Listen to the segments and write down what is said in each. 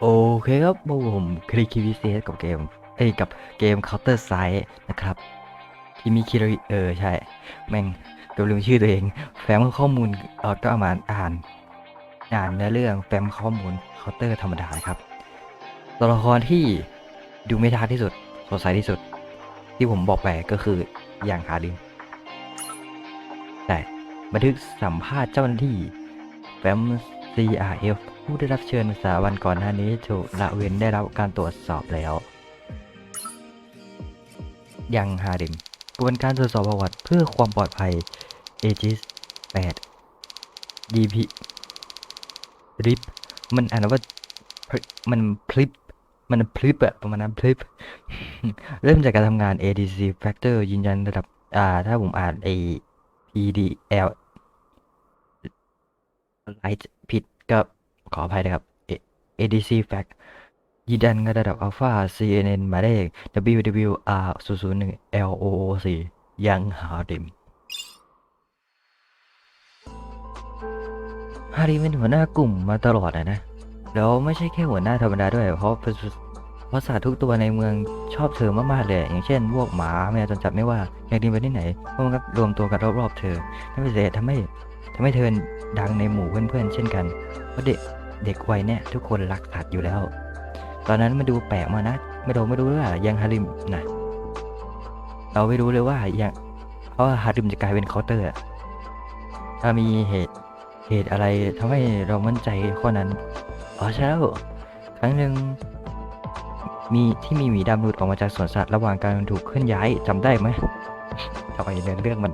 โอเคครับผมคลิกคีวิเซสกับเกมเอ้ยกับเกม Counter Strike นะครับที่มีคิริเออใช่ แม่งเกือบลืมชื่อตัวเอง แฟ้มข้อมูลเออก็เอามาอ่าน อ่านในอเรื่องแฟ้มข้อมูลเคาน์เตอร์ธรรมดาครับตัวละครที่ดูไม่ท้าที่สุดสดใสที่สุด ที่ผมบอกไปก็คืออย่างฮาริมแต่บันทึกสัมภาษณ์เจ้าหน้าที่แฟ้ม CRF ผู้ได้รับเชิญสาวันก่อนหน้านี้ถูกละเว้นได้รับการตรวจสอบแล้ว ยังฮาริมกระบวนการตรวจสอบประวัติเพื่อความปลอดภัย a g i s 8 DP ริปมันอ่านว่า มันพลิปมันพลิปอะประมาณนั้นพลิป เริ่มจากการทำงาน ADC Factor ยืนยันระดับ อ่า ถ้าผมอ่านไอ PDL ไลท์ผิดก็ ขออภัยนะครับ ADC Fact ยืนยันระดับ Alpha CNN หมายเลข WWR 001 LOOC ยังฮาริมฮาริมเป็นหัวหน้ากลุ่มมาตลอดนะนะ แล้วไม่ใช่แค่หัวหน้าธรรมดาด้วย เพราะเพราะสัตว์ทุกตัวในเมืองชอบเธอมากๆเลย อย่างเช่นพวกหมาแมวจนจับไม่ว่า อยากดินไปที่ไหนพวกมันก็รวมตัวกันรอบๆเธอนั่นเป็นเหตุทำให้ทำให้เธอดังในหมู่เพื่อนๆเช่นกันเพราะเด็ก เด็กวัยเนี่ยทุกคนรักสัตว์อยู่แล้ว ตอนนั้นมันดูแปลกมานะ ไม่รู้ไม่รู้ว่ายังฮาริมนะเราไม่รู้เลยว่ายังเพราะฮาริมจะกลายเป็นเคาน์เตอร์อะถ้ามีเหตุเหตุอะไรทำให้เรามั่นใจข้อนั้นอ๋อใช่แล้วครั้งหนึ่งมีที่มีหมีดำหลุดออกมาจากสวนสัตว์ระหว่างการถูกเคลื่อนย้ายจำได้ไหมทำไมเนื้อเรื่องมัน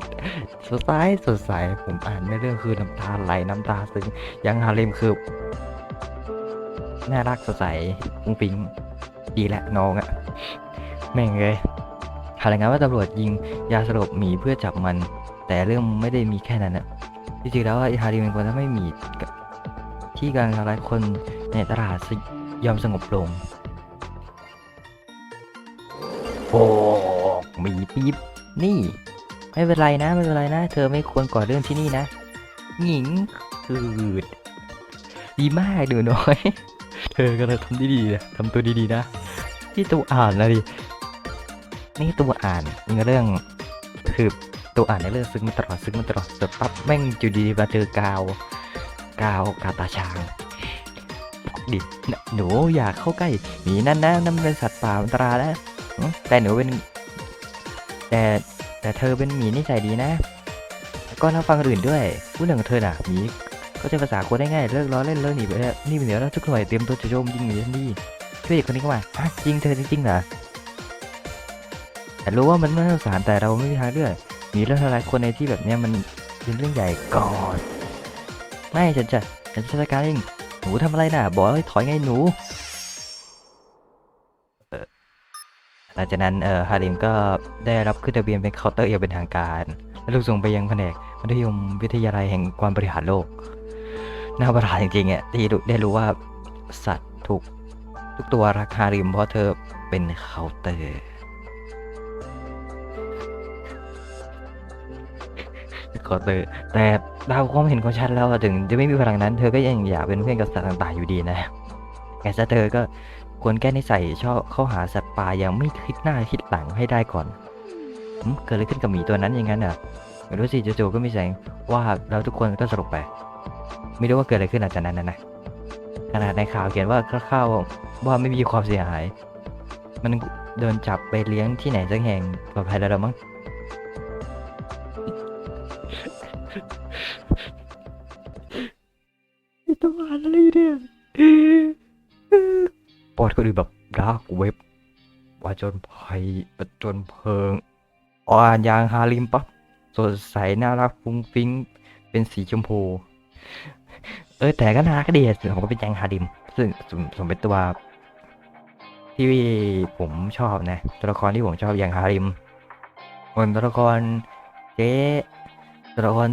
สดใสสดใสผมอ่านเนื้อเรื่องคือน้ำตาไหลน้ำตาซึ้งยังฮาเลมคือ น่ารักสดใสปุ้งปิงดีแหละน้องอะแม่งเลยหารายงานว่าตำรวจยิงยาสลบหมีเพื่อจับมัน แต่เรื่องไม่ได้มีแค่นั้นอะจริงๆแล้วไอ้ฮาริเป็นคนทำให้หมีที่การทำร้ายคนในตลาดยอมสงบลงโอ้มีปี๊บนี่ ไม่เป็นไรนะ ไม่เป็นไรนะ เธอไม่ควรก่อเรื่องที่นี่นะหญิงคืดดีมากดูน้อย เธอก็เลยทำดีๆนะทำตัวดีๆนะที่ตัวอ่านนะดินี่ตัวอ่านมีเรื่องคือตัวอ่านในเรื่องซึ้งมาตลอดซึ้งมาตลอดแต่ปั๊บแม่งอยู่ดีๆมาเจอกาว กาวกาวตาช้างดิหนูอยากเข้าใกล้หมีนั่นนะนั่นมันเป็นสัตว์ป่าอันตรายนะหึแต่หนูเป็น แต่แต่เธอเป็นหมีนิสัยดีนะ ก็รับฟังอื่นด้วยพูดเรื่องของเธอน่ะหมี ก็จะภาษาคนได้ง่ายเลิกล้อเล่นเลิกหนีไปแล้วนี่เป็นเดี๋ยวแล้วทุกหน่วยเตรียมตัวจะโจมยิงหมีทันทีช่วยเด็กคนนี้เข้ามาฮะยิงเธอจริงๆเหรอแต่รู้ว่ามันไม่น่าสงสารแต่เราไม่มีทางเลือกมีเรื่องอะไรคนในที่แบบนี้มันเป็นเรื่องใหญ่ก่อนไม่ฉันจะฉันจะจัดการเองหนูทำอะไรน่ะบอกให้ถอยไงหนูหลังจากนั้นเอ่อฮาริมก็ได้รับขึ้นทะเบียนเป็นเคาน์เตอร์อย่างเป็นทางการ และถูกส่งไปยังแผนกมัธยมวิทยาลัยแห่งความบริหารโลก น่าประหลาดจริงๆอะที่ได้รู้ว่าสัตว์ถูกทุกตัวรักฮาริมเพราะเธอเป็นเคาน์เตอร์เคาน์เตอร์แต่ตามความเห็นของฉันแล้วถึงจะไม่มีพลังนั้น เธอก็ยังอยากเป็นเพื่อนกับสัตว์ต่างๆอยู่ดีนะแต่ซะเธอก็ควรแก้นิสัยชอบเข้าหาสัตว์ป่าอย่างไม่คิดหน้าคิดหลังให้ได้ก่อนเกิดอะไรขึ้นกับหมีตัวนั้นอย่างนั้นอะไม่รู้สิจู่ๆก็มีแสงว่าแล้วทุกคนก็สลบไป ไม่รู้ว่าเกิดอะไรขึ้นหลังจากนั้นนะนะขนาดในข่าวเขียนว่าคร่าวๆว่าไม่มีความเสียหาย มันโดนจับไปเลี้ยงที่ไหนสักแห่งปลอดภัยแล้วละมั้งต้องอ่านอะไรเนี่ยปอดก็ดูแบบดาร์กเว็บวาจนภัยประจนเพลิง อ่านยางฮาริมปั๊บสดใสน่ารักฟุ้งฟิ้ง เป็นสีชมพู เออแต่ก็น่ารักดีผมก็เป็นยางฮาริม ซึ่งสมสมเป็นตัว ที่ผมชอบนะ ตัวละครที่ผมชอบอย่างฮาริมส่วนตัวละครเจ๊ตัวละคร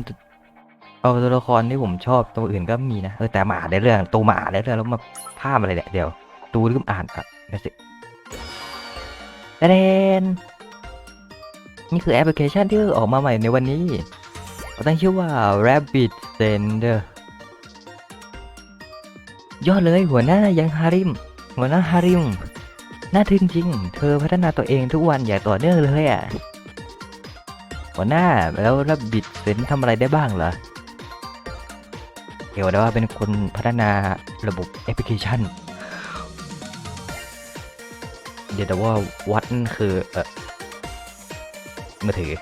เอาตัวละครที่ผมชอบตัวอื่นก็มีนะเออแต่มาอ่านได้เรื่องตูมาอ่านได้เรื่องแล้วมาภาพอะไรเนี่ยเดี๋ยวตูลืมอ่านอะเดี๋ยวสิแดนนี่คือแอปพลิเคชันที่ออกมาใหม่ในวันนี้ ตั้งชื่อว่า Rabbit Sender ยอดเลยหัวหน้ายังฮาริม หัวหน้าฮาริม น่าทึ่งจริง เธอพัฒนาตัวเองทุกวันอย่างต่อเนื่องเลยอะ หัวหน้าแล้วรับบิดเซนทำอะไรได้บ้างเหรอเกี่ยวได้ว่าเป็นคนพัฒนาระบบแอปพลิเคชัน เดี๋ยวแต่ว่าวัดคือเออมือถือ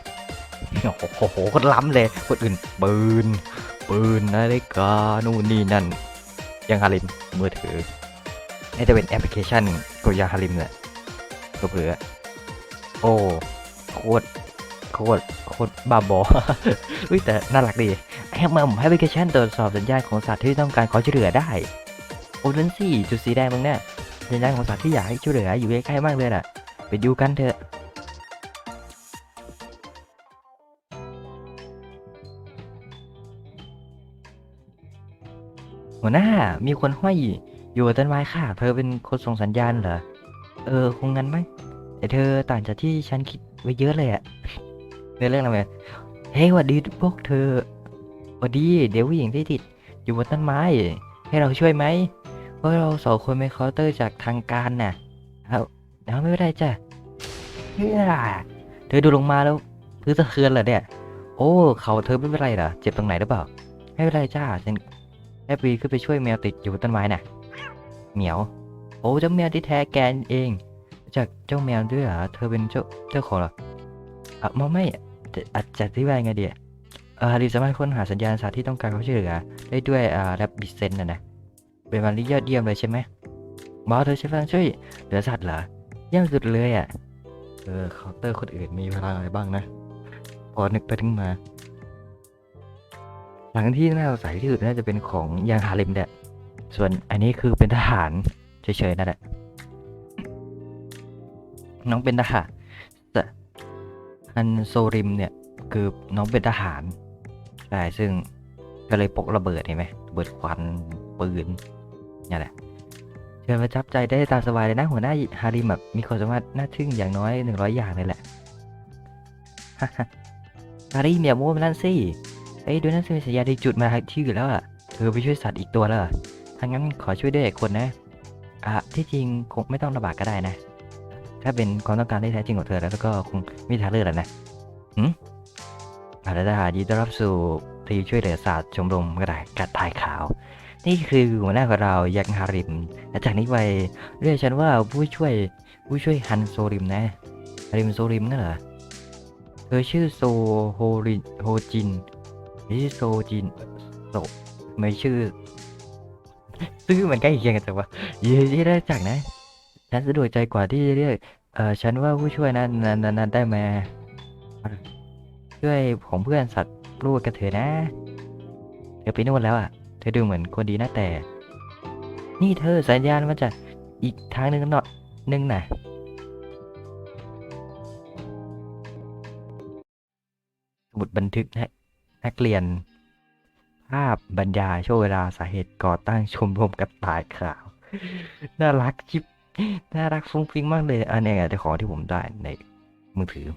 โอ้โหคนล้ำเลย คนอื่นปืน ปืนนาฬิกานู่นนี่นั่น ยังฮาริมมือถือน่าจะเป็นแอปพลิเคชันตัวยาฮาริมแหละตัวเผื่อโอ้โคตรโคตรโคตรบ้าบออุ้ยแต่น่ารักดีแอปมัมแอปพลิเคชันตรวจสอบสัญญาณของสัตว์ที่ต้องการขอช่วยเหลือได้โอ้นั่นสิจุดสีแดงตรงเนี้ยสัญญาณของสัตว์ที่อยากให้ช่วยเหลืออยู่ใกล้ๆมากเลยน่ะไปดูกันเถอะ หัวหน้ามีคนห้อยอยู่บนต้นไม้ค่ะ เธอเป็นคนส่งสัญญาณเหรอ เออ คงงั้นไหมแต่เธอต่างจากที่ฉันคิดไว้เยอะเลยอะในเรื่องอะไรเฮ้ยวัดดีพวกเธอวัดดี เดี๋ยวผู้หญิงที่ติด อยู่บนต้นไม้ ให้เราช่วยไหมเพราะเราสองคนเป็นเคาน์เตอร์จากทางการน่ะเอาเอาไม่เป็นไรจ้ะเฮ้ยเธอดูลงมาแล้วพื้นสะเทือนเหรอเนี่ย โอ้ เขาเธอไม่เป็นไรเหรอ เจ็บตรงไหนหรือเปล่า ไม่เป็นไรจ้าฉัน แอปปีขึ้นไปช่วยแมวติดอยู่บนต้นไม้น่ะ เหมียว โอ้เจ้าแมวที่แท้แกนเอง จากเจ้าแมวด้วยเหรอ เธอเป็นเจ้าเจ้าของเหรออะมอไม่จะอาจจะอธิบายไงเดีอะเอ่อรีสามารถค้นหาสัญญาณสัตว์ที่ต้องการความช่วยเหลือได้ด้วยอ่าแรปบิเซนน่ะนะ เป็นวันที่ยอดเยี่ยมเลยใช่ไหมบอสเธอใช้พลังช่วยเหลือสัตว์เหรอเยี่ยมสุดเลยอะ เออเคาน์เตอร์คนอื่นมีพลังอะไรบ้างนะพอนึกไปถึงมา หลังที่น่าสงสัยที่สุดน่าจะเป็นของยางฮาเลมเนี่ยส่วนอันนี้คือเป็นทหารเฉยๆนั่นแหละ น้องเป็นทหารแต่อันโซริมเนี่ยคือน้องเป็นทหารใช่ซึ่งก็เลยพกระเบิดเห็นไหมระเบิดควันปืนนี่แหละเชิญประทับใจได้ตามสบายเลยนะหัวหน้าฮาริมแบบมีความสามารถน่าทึ่งอย่างน้อยหนึ่งร้อยอย่างเลยแหละฮาริมอย่าโม้ไปนั่นสิ เอ้ยดูนั่นสิมีสัญญาณที่จุดมาที่อื่นแล้วอะเธอไปช่วยสัตว์อีกตัวแล้วถ้างั้นขอช่วยด้วยอีกคนนะอะที่จริงคงไม่ต้องระบากก็ได้นะ ถ้าเป็นความต้องการที่แท้จริงของเธอแล้วก็คงไมมีทางเลือกแล้วนะหืมอาจารย์ยินดีต้อนรับสู่ทีช่วยเหลือศาสตร์ชมรมกระดาษกัดทายขาว นี่คือหัวหน้าของเรายักษ์ฮาริมและจากนี้ไปเรียกฉันว่าผู้ช่วยผู้ช่วยฮันโซริมนะฮาริมโซริมนั่นเหรอเธอชื่อโซโฮริโฮจิน นี่โซจินโซไม่ชื่อ ชื่อมันใกล้เคียงกันจังวะเย่ที่ได้จากนะฉันสะดวกใจกว่าที่จะเรียกเออฉันว่าผู้ช่วยนั้นนั้นนั้นได้มาช่วยของเพื่อนสัตว์ลูกกันเถอะนะ เธอไปนู่นแล้วอะ เธอดูเหมือนคนดีนะแต่ นี่เธอสัญญาณมาจากอีกทางหนึ่งหน่อยหนึงน่ะสมุดบันทึกนะ นักเรียน ภาพบรรยายช่วงเวลาสาเหตุก่อตั้งชมรมกระต่ายขาว น่ารักชิบน่ารักฟุ้งฟิ้งมากเลย อันนี้ไงแต่ของที่ผมได้ในมือถือ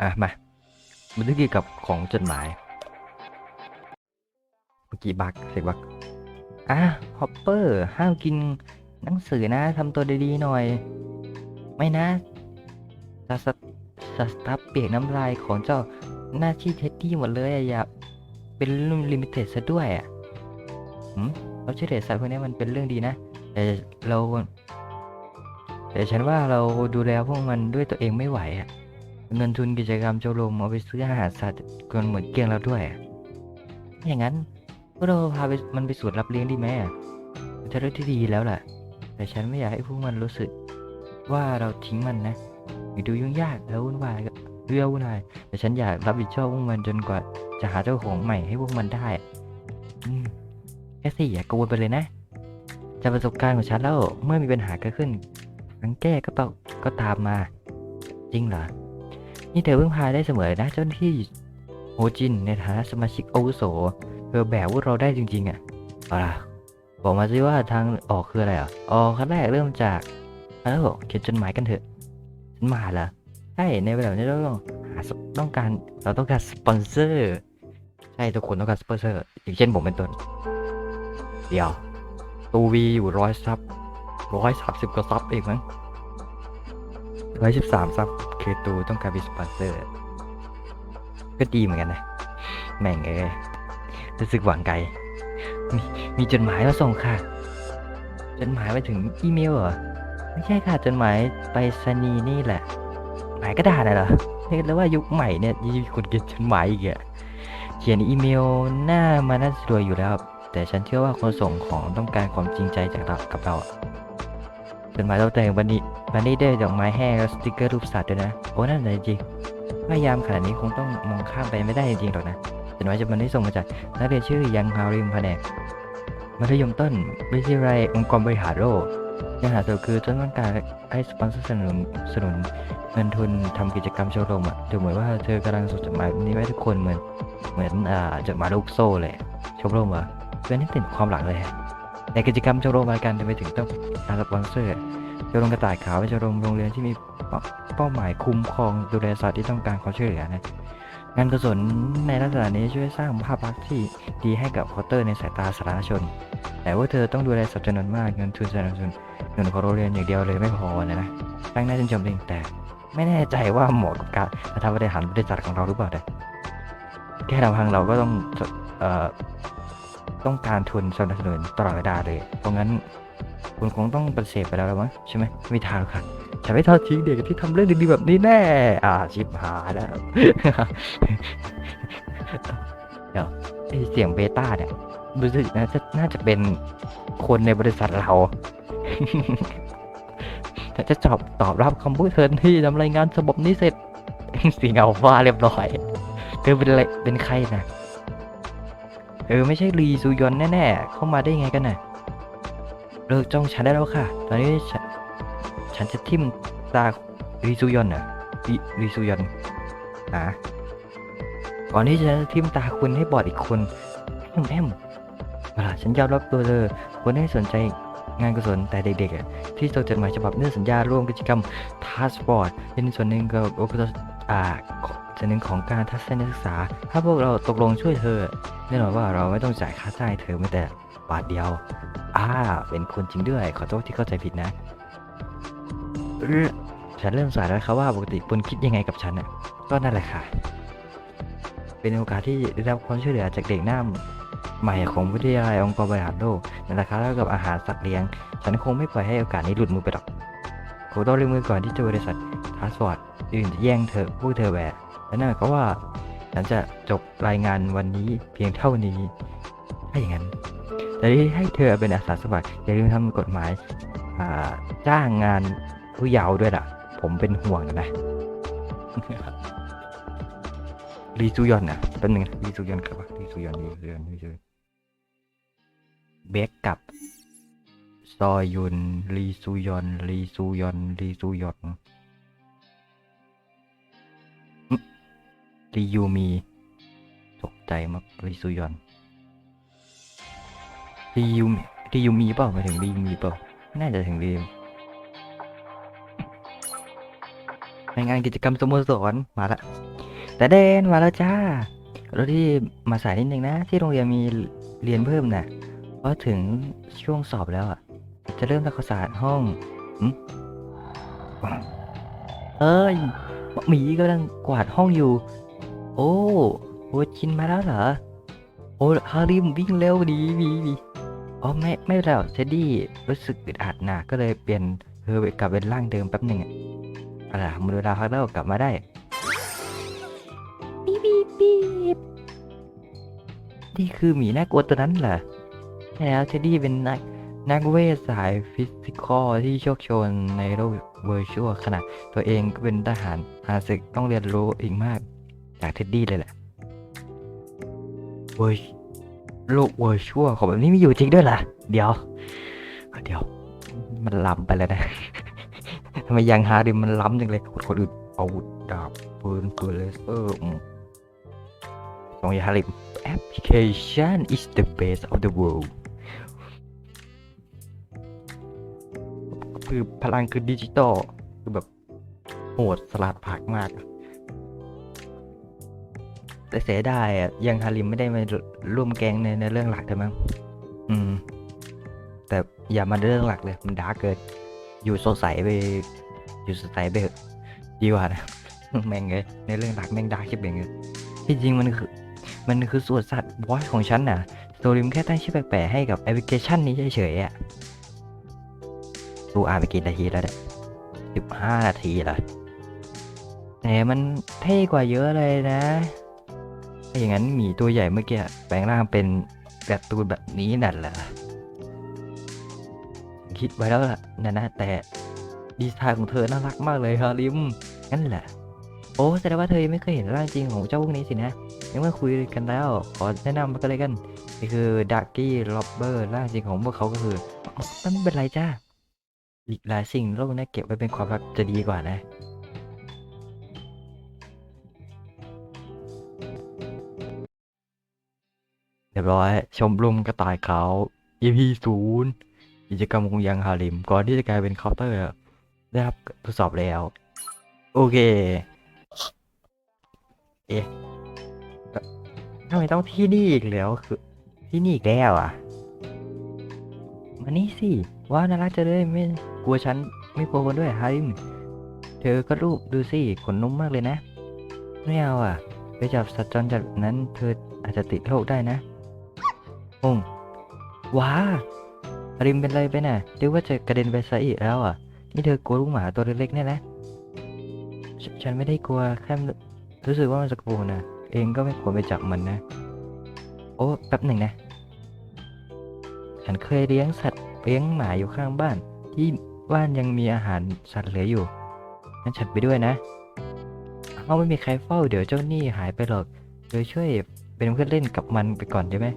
อะ มาบันทึกเกี่ยวกับของจดหมาย เมื่อกี้บักเสียบักอะฮอปเปอร์ห้ามกินหนังสือนะทำตัวดีๆหน่อย ไม่นะสสสสตับเปียกน้ำลายของเจ้า หน้าที่เท็ดดี้หมดเลยอะอย่าเป็นรุ่นลิมิเต็ดซะด้วยอะหืมเราช่วยเหลือสัตว์พวกนี้มันเป็นเรื่องดีนะ แต่เราแต่ฉันว่าเราดูแลพวกมันด้วยตัวเองไม่ไหวอะเงินทุนกิจกรรมชมรมเอาไปซื้ออาหารสัตว์กันหมดเกลี้ยงแล้วด้วยอะอย่างนั้นพวกเราพาไปมันไปสวนรับเลี้ยงดีไหมอะจะเรื่องที่ดีแล้วแหละแต่ฉันไม่อยากให้พวกมันรู้สึก ว่าเราทิ้งมันนะอย่าดูยุ่งยากแล้ววุ่นวายก็ เรื่อวุ่นายแต่ฉันอยากรับผิดชอบพวกมันจนกว่าจะหาเจ้าของใหม่ให้พวกมันได้อืมแค่สี่อย่ากังวลไปเลยนะ จากประสบการณ์ของฉันแล้วเมื่อมีปัญหาเกิดขึ้นทางแก้ก็ต้องก็ตามมา จริงเหรอ นี่เธอเพิ่งพาได้เสมอนะเจ้าหน้าที่โฮจินในฐานะสมาชิกอาวุโสเธอแบกพวกเราได้จริง ๆ อะเอาล่ะบอกมาสิว่าทางออกคืออะไรอะอ๋อขั้นแรกเริ่มจากแล้วเขียนจดหมายกันเถอะฉันมาเหรอ ใช่ในเวลานี้เราต้องหาต้องการเราต้องการสปอนเซอร์ใช่ทุกคนต้องการสปอนเซอร์อย่างเช่นผมเป็นต้น เดี๋ยวตูวีอยู่ร้อยซับร้อยสามสิบกว่าซับเองมั้งร้อยสิบสามซับคือตูต้องการเป็นสปอนเซอร์ ก็ดีเหมือนกันนะ แม่งเอ้ยรู้สึกหวังไกล มีมีจดหมายมาส่งค่ะ จดหมายไปถึงอีเมลเหรอ ไม่ใช่ค่ะ จดหมายไปสนีนี่แหละ หมายกระดาษน่ะเหรอเรียกแล้วว่ายุคใหม่เนี่ยยังมีคนเขียนจดหมายอีกอะเขียนอีเมลหน้ามาน่าสะดวกอยู่แล้วแต่ฉันเชื่อว่าคนส่งของต้องการความจริงใจจากเรากับเราอะจดหมายเราแต่งวันนี้วันนี้ได้ดอกไม้แห้งแล้วสติกเกอร์รูปสัตว์ด้วยนะโอ้นั่นเลยจริงพยายามขนาดนี้คงต้องมองข้ามไปไม่ได้จริงๆหรอกนะจดหมายจะมันได้ส่งมาจากนักเรียนชื่อยังฮาริมแผนกมัธยมต้นวิทยาลัยองค์กรบริหารโลก ยังหาตัวคือจนต้องการให้สปอนเซอร์สนุนสนุนเงินทุนทำกิจกรรมโชว์ลมอะดูเหมือนว่าเธอกำลังส่งจดหมายนี้ไว้ทุกคนเหมือนเหมือนอ่าจดหมายลูกโซ่เลยชมรมอะเป็นที่ติดความหลังเลยในกิจกรรมชมรมรายการจะไปถึงต้องการสปอนเซอร์ชมรมกระต่ายขาวเป็นชมรมโรงเรียนที่มีเป้าหมายคุ้มครองดูแลสัตว์ที่ต้องการความช่วยเหลือนะงานกุศลในลักษณะนี้ช่วยสร้างภาพลักษณ์ที่ดีให้กับคาน์เตอร์ในสายตาสาธารณชน แต่ว่าเธอต้องดูแลสัตว์จำนวนมากเงินทุนสนับสนุน เงินของโรงเรียนอย่างเดียวเลยไม่พอนะนะตั้งหน้าชื่นชมเองแต่ ไม่แน่ใจว่าเหมาะกับการมาทำบริหารบริษัทของเราหรือเปล่าแต่แค่ลำพังเราก็ต้องเอ่อต้องการทุนสนับสนุนตลอดเวลาเลย เพราะงั้นคุณคงต้องปฏิเสธไปแล้วละมั้งใช่ไหมไม่ทางค่ะฉันไม่ทอดทิ้งเด็กที่ทำเรื่องดีๆแบบนี้แน่ อ่าชิบหายแล้วเดี๋ยวไอเสียงเบต้าเนี่ยรู้สึกนะจะน่าจะเป็นคนในบริษัทเรา แต่จะจอบตอบรับคำพูดเธอที่ทำรายงานฉบับนี้เสร็จสีเงาฟ้าเรียบร้อย เธอเป็นอะไรเป็นใครนะเออไม่ใช่รีซูยอนแน่ๆ เข้ามาได้ไงกันน่ะเลิกจ้องฉันได้แล้วค่ะ ตอนนี้ฉันฉันจะทิ่มตารีซูยอนน่ะรีรีซูยอนอะก่อนที่จะทิ่มตาคุณให้บอดอีกคนแอมแอมเวลาฉันยอมรับตัวเธอคนให้สนใจ งานกุศลแต่เด็กๆอะที่ส่งจดหมายฉบับเนื้อสัญญาร่วมกิจกรรม Task Force เป็นส่วนหนึ่งกับโอกาสอ่าส่วนหนึ่งของการทัศนศึกษา ถ้าพวกเราตกลงช่วยเธอแน่นอนว่าเราไม่ต้องจ่ายค่าจ้างเธอแม้แต่บาทเดียว อ่า เป็นคนจริงด้วย ขอโทษที่เข้าใจผิดนะฉันเริ่มสายแล้วครับว่าปกติคุณคิดยังไงกับฉันน่ะก็นั่นแหละค่ะ เป็นโอกาสที่ได้รับความช่วยเหลือจากเด็กหน้า ใหม่ของวิทยาลัยองค์กรบริหารโลกในราคาเท่ากับอาหารสัตว์เลี้ยง ฉันคงไม่ปล่อยให้โอกาสนี้หลุดมือไปหรอกคงต้องเร่งมือก่อนที่จะบริษัททาสฟอร์ดอื่นจะแย่งเธอพวกเธอแหวะและนั่นหมายความว่าฉันจะจบรายงานวันนี้เพียงเท่านี้ถ้าอย่างนั้นแต่ที่ให้เธอเป็นอาสาสมัครอย่าลืมทำกฎหมายาจ้างงานผู้เยาว์ด้วยล่ะ ผมเป็นห่วงนะรีซูยอนนะเป็นหนึ่งรีซูยอนครับรีซูยอนรีซูยอนรีซูยอน เบคกับซอยุนรีซูยอนรีซูยอนรีซูยอนรียูมี ตกใจมากรีซูยอนรียูมีรียูมีเปล่าหมาถึงรียูมีเปล่าน่าจะถึงรีในงานกิจกรรมสโมสรมาละแต่เดนมาแล้วจ้าแล้วที่มาสายนิดนึงนะ ที่โรงเรียนมีเรียนเพิ่มนะเพราะถึงช่วงสอบแล้วอะ จะเริ่มทำความสะอาดห้องหึเอ้ยหมีกำลังกวาดห้องอยู่ โอ้โหชินมาแล้วเหรอ โอ้ฮาริมวิ่งเร็วดีดีดีอ๋อไม่ไม่เป็นไรหรอกเทดดี้รู้สึกอึดอัดนะก็เลยเปลี่ยนเธอไปกลับเป็นร่างเดิมแป๊บหนึ่งอะอะไรล่ะมือเวลาพักแล้วกลับมาได้ปี๊บปี๊บปี๊บนี่คือหมีน่ากลัวตัวนั้นเหรอ ใช่แล้วเทดดี้เป็นนักนักเวทสายฟิสิกอลที่โชคชนในโลกเวอร์ชวลขณะตัวเองก็เป็นทหารหาศึกต้องเรียนรู้อีกมากจากเท็ดดี้เลยแหละเวอร์โลกเวอร์ชวลของแบบนี้มีอยู่จริงด้วยล่ะ เดี๋ยว เดี๋ยว มันล้ำไปแล้วนะทำไมยังฮาริมันล้ำจังเลยคนอื่นเอาดาบปืนปืนเลเซอร์อืมตรงยาฮาริม application is the best of the world คือพลังคือดิจิตอลคือแบบโหดสลัดผักมาก แต่เสียดายอะยังฮาริมไม่ได้มาร่วมแกงในในเรื่องหลักแต่มั้งอืม แต่อย่ามาเรื่องหลักเลย มันดาร์กเกินอยู่สดใสไป อยู่สดใสไปเถอะดีกว่านะแม่งเลยในเรื่องหลักแม่งดาร์กชิบเองเลยที่จริงมันคือมันคือส่วนสัตว์บอสของฉันน่ะโซลิมแค่ตั้งชื่อแปลกๆให้กับแอปพลิเคชันนี้เฉยๆอะ ดูอ่านไปกี่นาทีแล้วเนี่ยสิบห้านาทีเหรอแต่มันเท่กว่าเยอะเลยนะ ถ้าอย่างนั้นหมีตัวใหญ่เมื่อกี้แปลงร่างเป็นแบบตูนแบบนี้นั่นแหละคิดไว้แล้วล่ะนะนะแต่ดีไซน์ของเธอน่ารักมากเลยฮาริมนั่นแหละ โอ้แสดงว่าเธอยังไม่เคยเห็นร่างจริงของเจ้าพวกนี้สินะยังไม่คุยกันแล้ว ขอแนะนำกันเลยกันนี่คือดักกี้ล็อบเบอร์ร่างจริงของพวกเขาก็คืออมันไม่เป็นไรจ้า อีกหลายสิ่งโลกนี้เก็บไว้เป็นความลับจะดีกว่านะ เรียบร้อย ชมรมกระต่ายขาว EP ศูนย์กิจกรรมคงยังฮาริม ก่อนที่จะกลายเป็นเคาน์เตอร์ ได้รับทดสอบแล้ว โอเค เอ๊ะทำไมต้องที่นี่อีกแล้วคือที่นี่อีกแล้วอะ มานี่สิ ว้าวน่ารักจะเลยไม่กลัวฉันไม่กลัวคนด้วยฮาริม เธอก็รูปดูสิขนนุ่มมากเลยนะ ไม่เอาอะ ไปจับสัตว์จรจัดนั้นเธออาจจะติดโรคได้นะองว้าฮาริมเป็นไรไปน่ะเรียกว่าจะกระเด็นไปซะอีกแล้วอะ นี่เธอกลัวลูกหมาตัวเล็กๆเนี่ยนะฉฉันไม่ได้กลัวแค่รู้สึกว่ามันสกปรกนะเองก็ไม่ควรไปจับมันนะ โอ้แป๊บหนึ่งนะ ฉันเคยเลี้ยงสัตว์ เลี้ยงหมาอยู่ข้างบ้าน ที่บ้านยังมีอาหารสัตว์เหลืออยู่งั้นฉันไปด้วยนะเอาไม่มีใครเฝ้าเดี๋ยวเจ้าหนี้หายไปหรอกเธอช่วยเป็นเพื่อนเล่นกับมันไปก่อนได้ไหม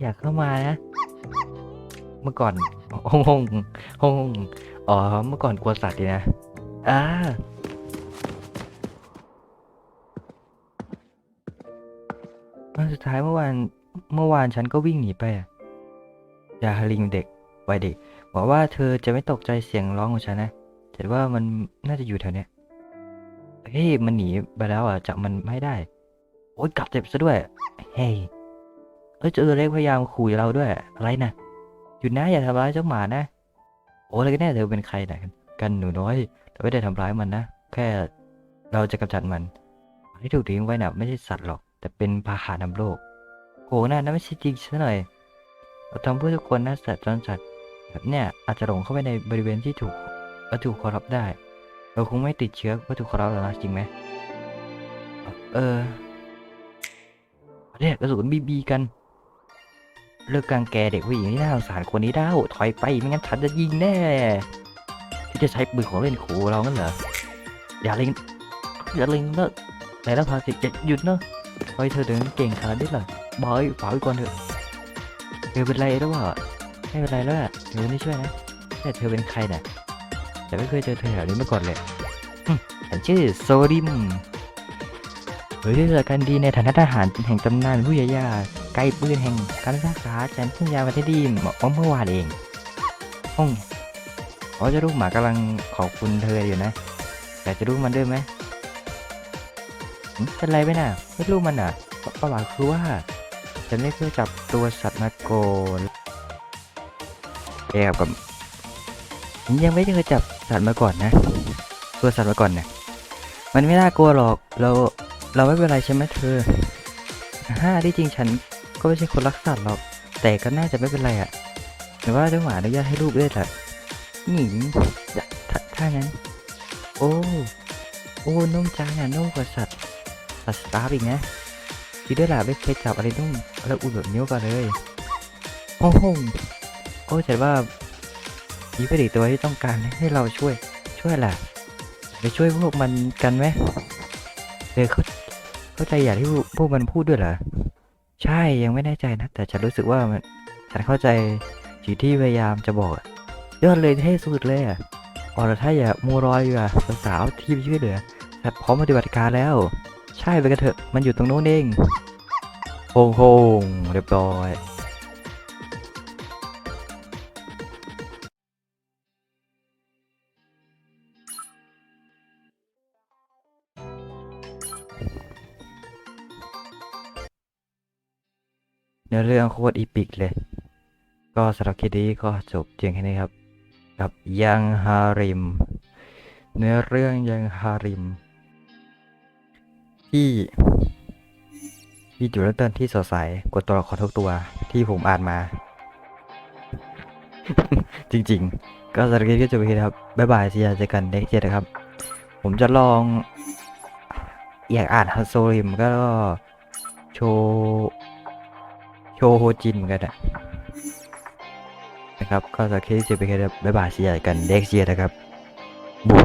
อยากเข้ามานะ เมื่อก่อนห้องห้องห้องอ๋อ เมื่อก่อนกลัวสัตว์ดีนะ อ่าวันสุดท้ายเมื่อวาน เมื่อวานฉันก็วิ่งหนีไปอะยาฮาลิงเด็กวัยเด็กหวังว่าเธอจะไม่ตกใจเสียงร้องของฉันนะแต่ว่ามันน่าจะอยู่แถวเนี้ยเฮ้ยมันหนีไปแล้วอะจับมันไม่ได้ โอ๊ยกัดเจ็บซะด้วย เฮ้ยเอ้ยเจอเล็กพยายามขู่เราด้วย อะไรนะหยุดนะอย่าทำร้ายเจ้าหมานะ โอ้แล้วก็แน่เธอเป็นใครนะกันหนูน้อยเราไม่ได้ทำร้ายมันนะ แค่เราจะกำจัดมันที่ถูกทิ้งไว้น่ะไม่ใช่สัตว์หรอก แต่เป็นพาหะนำโรค โหน่านั่นไม่ใช่จริงซะหน่อยเราทำเพื่อทุกคนนะสัตว์จรจัดแบบเนี้ยอาจจะหลงเข้าไปในบริเวณที่ถูกวัตถุคารพได้ เราคงไม่ติดเชื้อวัตถุคารพหรอกนะจริงไหมเออเนี่ยกระสุนบีบีกัน เลิกกางแกเด็กผู้หญิงที่น่าสงสารคนนี้ได้วถอยไปไม่งั้นฉันจะยิงแน่ที่จะใช้ปืนของเล่นขู่เรางั้นเหรออย่าเล็งอย่าเล็งเนอะไหนแล้วพาสิจะหยุดเนอะเฮ้ยเธอเดินเก่งขนาดนี้เหรอ บอยฝากไว้ก่อนเถอะ เธอเป็นไรหรือเปล่าไม่เป็นไรแล้วอะเธอไม่ช่วยนะแต่เธอเป็นใครน่ะ แต่ไม่เคยเจอเธอแถวนี้มาก่อนเลยฉันชื่อโซดิมเฮ้ยเจอกันดีในฐานะทหารแห่งตำนานผู้ยายาไกลปืนแห่งการรักษาฉันเพิ่งยามาที่ดีเมื่อเมื่อวานเองห้องอ๋อจะลูกหมากำลังขอบคุณเธออยู่นะ แต่จะรู้มันด้วยไหมเป็นไรไหมน่ะ ไม่รู้มันอะประวัติคือว่า ฉันไม่เคยจับตัวสัตว์มาโกนแอบกับฉันยังไม่เคยจับสัตว์มาก่อนนะ ตัวสัตว์มาก่อนเนะมันไม่น่ากลัวหรอก เราเราไม่เป็นไรใช่ไหมเธอฮ่าที่จริงฉันก็ไม่ใช่คนรักสัตว์หรอก แต่ก็น่าจะไม่เป็นไรอะแต่ว่าเจ้าหมาอนุญาตให้ลูกด้วยแหละหญิงถ้าถ้างั้น โอ้โอ้นุ่มจังอะนุ่มกว่าสัตว์สัตว์สตาร์อีกนะทีด้วยล่ะไม่เคยจับอะไรนุ่ม แล้วอุ่นแบบนิ้วกันเลย โอ้โหโอ้ฉันว่ามีเป็นอีกตัวที่ต้องการให้เราช่วยช่วยล่ะไปช่วยพวกมันกันไหมเธอเข้าเข้าใจอย่างที่พวกมันพูดด้วยเหรอใช่ยังไม่แน่ใจนะ แต่ฉันรู้สึกว่ามันฉันเข้าใจสิ่งที่พยายามจะบอกอะยอดเลยเท่สุดเลยอะอ๋อแล้วถ้าอย่ามัวรอยอยู่อะสาวๆที่ไปช่วยเหลือแต่พร้อมปฏิบัติการแล้ว ใช่ไปกันเถอะมันอยู่ตรงโน้นเอง โฮงโฮงเรียบร้อยเนื้อเรื่องโคตรอีปิกเลย ก็สำหรับคลิปนี้ก็จบเพียงแค่นี้ครับ กับยังฮาริม เนื้อเรื่องยังฮาริม ที่ มีจุดเริ่มต้นที่สดใสกว่าตัวละครทุกตัวที่ผมอ่านมา จริงๆ ก็สำหรับคลิปก็จบไปแค่นี้ครับ บ๊ายบายสิยาเจอกันเด็กเจนะครับ ผมจะลอง อยากอ่านฮัตโซริมก็โชโชโฮจินเหมือนกันอะนะครับ ก็สำหรับคลิปจบไปครับ บ๊ายบายสิยาเจอกันเด็กเจนะครับบุ